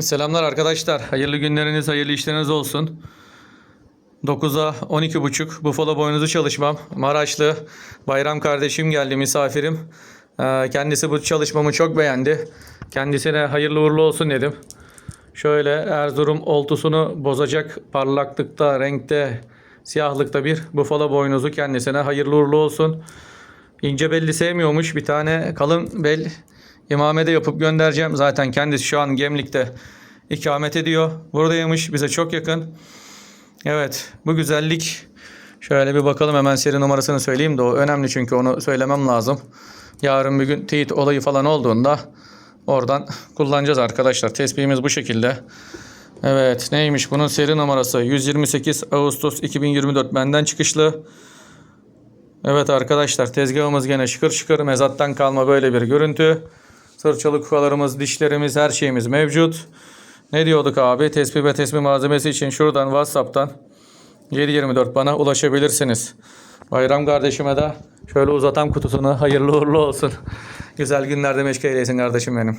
Selamlar arkadaşlar. Hayırlı günleriniz, hayırlı işleriniz olsun. 9'a 12.30 Buffalo boynuzu çalışmam. Maraşlı Bayram kardeşim geldi misafirim. Ee, Kendisi bu çalışmamı çok beğendi. Kendisine hayırlı uğurlu olsun dedim. Şöyle Erzurum oltusunu bozacak parlaklıkta, renkte, siyahlıkta bir Buffalo boynuzu kendisine hayırlı uğurlu olsun. İnce belli sevmiyormuş. Bir tane kalın bel imamede yapıp göndereceğim. Zaten kendisi şu an Gemlik'te ikamet ediyor. Buradaymış. Bize çok yakın. Evet. Bu güzellik şöyle bir bakalım hemen seri numarasını söyleyeyim de o önemli çünkü onu söylemem lazım. Yarın bir gün teyit olayı falan olduğunda oradan kullanacağız arkadaşlar. Tespihimiz bu şekilde. Evet neymiş bunun seri numarası 128 Ağustos 2024 benden çıkışlı. Evet arkadaşlar tezgahımız gene şıkır şıkır mezattan kalma böyle bir görüntü. Sırçalı kukalarımız, dişlerimiz, her şeyimiz mevcut. Ne diyorduk abi? Tespih ve tespih malzemesi için şuradan WhatsApp'tan 724 bana ulaşabilirsiniz. Bayram kardeşime de şöyle uzatam kutusunu hayırlı uğurlu olsun. Güzel günlerde meşgul eylesin kardeşim benim.